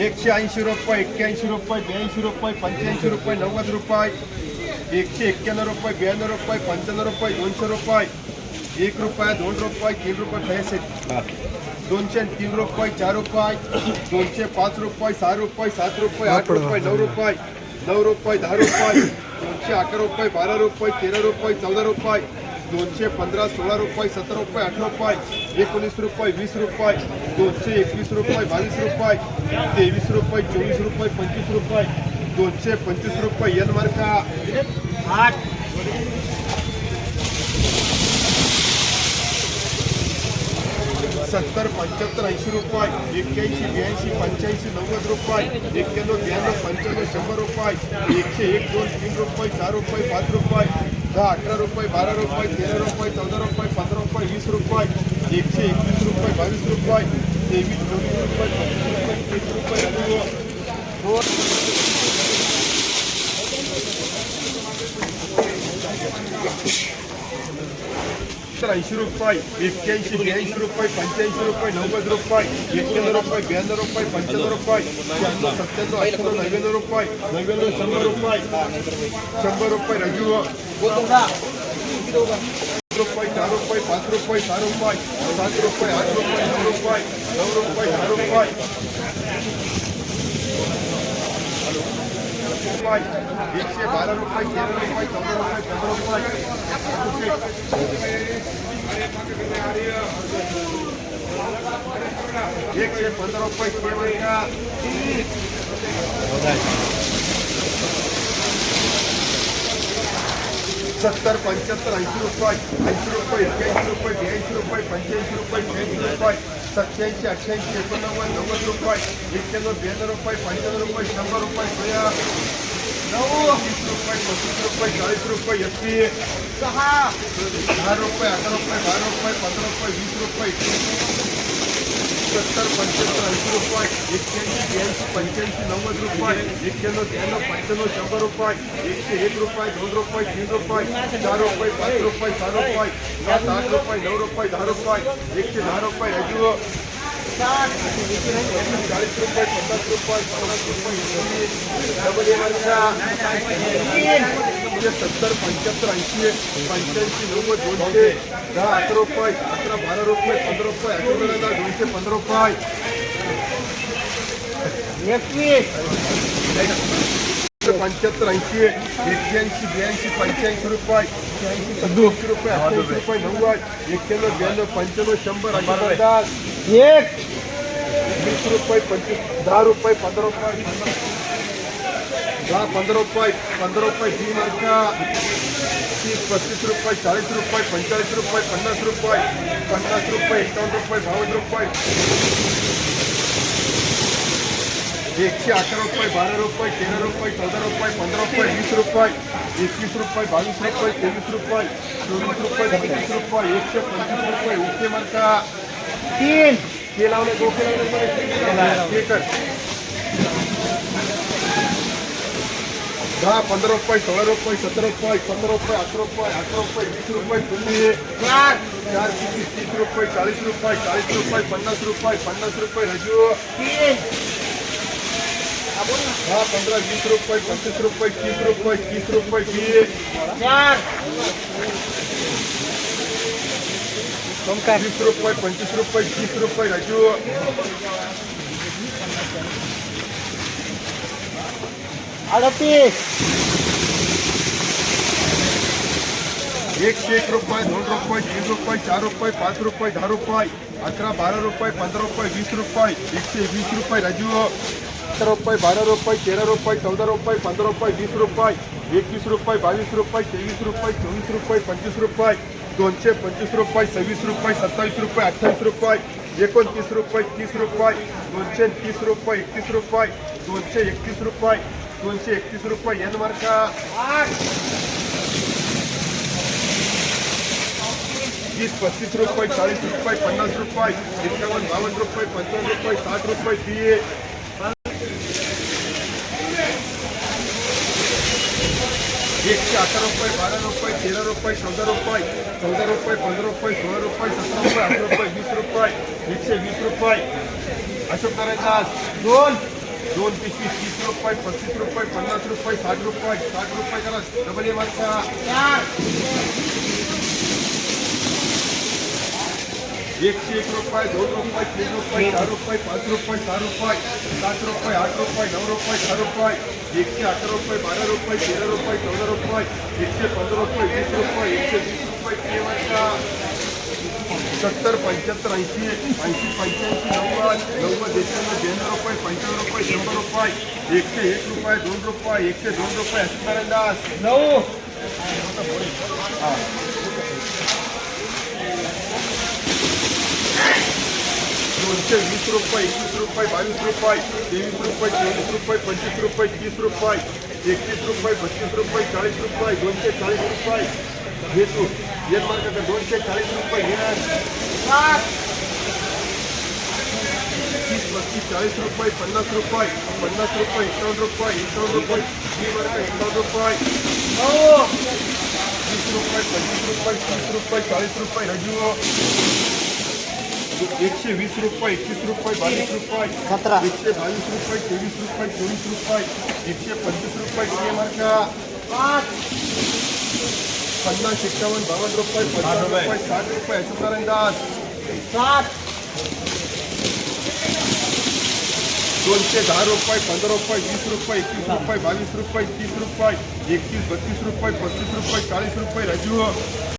एकशे ऐंशी रुपये एक्क्याऐंशी रुपये ब्याऐंशी रुपये पंच्याऐंशी रुपये नव्वद रुपये एकशे एक्क्याण्णव रुपये ब्याण्णव रुपये पंच्याण्णव रुपये दोनशे रुपये एक रुपये दोन रुपये तीन रुपये ठेसे दोनशे तीन रुपये चार रुपये दोनशे पाच रुपये सहा रुपये सात रुपये आठ रुपये नऊ रुपये नऊ रुपये दहा रुपये दोनशे अकरा रुपये बारा रुपये तेरा रुपये चौदा रुपये दोनशे पंधरा सोळा रुपये सतरा रुपये अठरा रुपये एकोणीस रुपये वीस रुपये दोनशे एकवीस रुपये बावीस रुपये तेवीस रुपये चोवीस रुपये पंचवीस रुपये दोनशे पंचवीस रुपये एन मार्का. आठ. सत्तर पंच्याहत्तर ऐंशी रुपये एक्क्याऐंशी ब्याऐंशी पंच्याऐंशी नव्वद रुपये एक्क्याण्णव ब्याण्णव पंच्याण्णव शंभर रुपये एकशे एक दोन तीन रुपये चार रुपये पाच रुपये अठरा रुपये बारा रुपये तेरा रुपये चौदा रुपये पंधरा रुपये वीस रुपये एकशे एकवीस रुपये बावीस रुपये तेवीस चोवीस रुपये पंचवीस रुपये तीस रुपये दोन ಸರ್ ಐದು ರೂಪಾಯಿ ಎಸ್ಕೆ ಐಸಿ ಐದು ರೂಪಾಯಿ ಪಂಚಾಯಿತಿ ರೂಪಾಯಿ ನಲವತ್ತು ರೂಪಾಯಿ ಎಷ್ಟೊಂದು ರೂಪಾಯಿ ಬೇನೂರು ರೂಪಾಯಿ ಪಂಚದ ರೂಪಾಯಿ ಸತ್ತೊಂದು ಐದು ನೈವೇನೂರು ರೂಪಾಯಿ ನೈವೇನೂರು ಶಂಬರ್ ರೂಪಾಯಿ ಶಂಬರ್ ರೂಪಾಯಿ ರಜು રૂપિયા ચાર રૂપિયા પાંચ રૂપિયા ચાર રૂપિયા સાત રૂપિયા આઠ રૂપિયા નવ રૂપિયા નવ રૂપિયા ચાર રૂપિયા રૂપિયા એક છે રૂપિયા એક છે પંદર રૂપિયા સત્તર પંચોતેર એંસી રૂપિયા એંસી રૂપિયા એકાએંસી રૂપિયા બ્યાસી રૂપિયા પંચ્યાસી રૂપિયા છ્યાસી રૂપિયા સત્યાવીસથી અઠ્યાવીસથી એકોણનવ્વદ નવ્વદ રૂપિયા એક્યાનો બેનો રૂપિયા, પંચાણું રૂપિયા શંભર રૂપિયા, સોયા નવ વીસ રૂપિયા, પચીસ રૂપિયા, ચાલીસ રૂપિયા, એસી ચાર અઢાર રૂપિયા અઢાર રૂપિયા, બાર રૂપિયા, પંદર રૂપિયા, વીસ રૂપિયા સત્તર પંચોતેર એંસી રૂપિયા એક્યાસી બ્યાસી પંચ્યાસી નવ્વદ રૂપિયા એક્યાનો ત્યાંનો પંચાણું શંભર રૂપિયા એકસો એક રૂપિયા, દોઢ રૂપિયા, ત્રણ રૂપિયા, ચાર રૂપિયા, પાંચ રૂપિયા, સાત રૂપિયા, સાત, આઠ રૂપિયા, નવ રૂપિયા દહ રૂપિયા એકસો દહ રૂપિયા, હજુ ચાલીસ રૂપિયા, પચાસ રૂપિયા પચાસ રૂપિયા म्हणजे सत्तर पंच्याहत्तर ऐंशी पंच्याऐंशी नव्वद दोनशे दहा अकरा रुपये अकरा बारा रुपये पंधरा रुपये अकरा दोनशे पंधरा रुपये. पंच्याहत्तर ऐंशी एक्क्याऐंशी ब्याऐंशी पंच्याऐंशी रुपये. सत्याऐंशी रुपये अठ्ठ्याऐंशी रुपये नव्वद. एक्क्याण्णव ब्याण्णव पंच्याण्णव शंभर अठ्ठावन्न एक. वीस रुपये पंचवीस दहा रुपये पंधरा रुपये. दहा पंधरा रुपये पंधरा रुपये तीन मार्का. तीस पस्तीस रुपये चाळीस रुपये पंचेचाळीस रुपये पन्नास रुपये पन्नास रुपये एकावन्न रुपये बावन्न रुपये. एकशे अकरा रुपये बारा रुपये तेरा रुपये चौदा रुपये पंधरा रुपये वीस रुपये एकवीस रुपये बावीस रुपये तेवीस रुपये चोवीस रुपये पंचवीस रुपये एकशे पंचवीस रुपये ओके मार्का. तीन. ते लावले डोके लावले દસ પંદર રૂપિયા સોળ રૂપિયા સત્તર રૂપિયા પંદર રૂપિયા આઠ રૂપિયા આઠ રૂપિયા વીસ રૂપિયા ચુમ્મી ચાર ચાર ત્રીસ રૂપિયા ચાલીસ રૂપિયા ચાલીસ રૂપિયા પન્નાસ રૂપિયા પન્નાસ રૂપિયા હજુ હા પંદર વીસ રૂપિયા પચીસ રૂપિયા ત્રીસ રૂપિયા ત્રીસ રૂપિયા ત્રીસ વીસ રૂપિયા પચીસ રૂપિયા ત્રીસ રૂપિયા હજુ अडतीस। एकशे एक रुपये दोन रुपये, तीन रुपये, चार रुपये, पाच रुपये दहा रुपये अकरा बारा रुपये पंधरा रुपये वीस रुपये एकशे वीस रुपये राजू। अकरा रुपये बारा रुपये तेरा रुपये चौदा रुपये पंधरा रुपये वीस रुपये एकवीस रुपये बावीस रुपये तेवीस रुपये चोवीस रुपये पंचवीस रुपये, दोनशे पंचवीस रुपये, सव्वीस रुपये सत्तावीस रुपये अठ्ठावीस रुपये, एकोणतीस रुपये, तीस रुपये, दोनशे तीस रुपये, एकतीस रुपये, दोनशे एकतीस रुपये दोनशे एकतीस रुपये एन मार्का तीस पस्तीस रुपये चाळीस रुपये पन्नास रुपये एकावन्न बावन्न रुपये पंचावन्न रुपये साठ रुपये बी एकशे अकरा रुपये बारा रुपये तेरा रुपये चौदा रुपये चौदा रुपये पंधरा रुपये सोळा रुपये सतरा रुपये अठरा रुपये वीस रुपये एकशे वीस रुपये अशोक नारायण दास दोन दोन पिशवी तीस रुपये पस्तीस रुपये पन्नास रुपये साठ रुपये साठ रुपये करा डबल ए माणसा चार एकशे एक रुपये दोन रुपये तीन रुपये चार रुपये पाच रुपये सहा रुपये सात रुपये आठ रुपये नऊ रुपये दहा रुपये एकशे अकरा रुपये बारा रुपये तेरा रुपये चौदा रुपये एकशे पंधरा रुपये वीस रुपये एकशे वीस रुपये केवळचा सत्तर, पंच्याहत्तर, ऐंशी ऐंशी, पंच्याऐंशी, नव्वद नव्वद एक्क्याण्णव रुपये, पंच्याण्णव रुपये, शंभर रुपये, एकशे एक रुपये, दोन रुपये, एकशे दोन रुपये दास नऊ. दोनशे वीस रुपये, एकवीस रुपये, बावीस रुपये, तेवीस रुपये, चोवीस रुपये, पंचवीस रुपये, तीस रुपये, एकतीस रुपये, बत्तीस रुपये, चाळीस रुपये, दोनशे चाळीस रुपये. घेतो एक मार्क का दोनशे चाळीस रुपये तीस पस्तीस चाळीस रुपये पन्नास रुपये पन्नास रुपये एकावन्न रुपये एकावन्न रुपये तीन मार्क एकावन्न रुपये। तीस रुपये पंचवीस रुपये तीस रुपये चाळीस रुपये रजू। एकशे वीस रुपये एकतीस रुपये बावीस रुपये सतरा एकशे बावीस रुपये तेवीस रुपये चोवीस रुपये एकशे पंचवीस रुपये टी मार्का पाच। पन्नास एक्कावन्न बावन्न रुपये पन्नास रुपये साठ रुपये अशोकनारायण दास सात दोनशे दहा रुपये पंधरा रुपये वीस रुपये एकवीस रुपये बावीस रुपये तीस रुपये एकतीस बत्तीस रुपये पस्तीस रुपये चाळीस रुपये राजू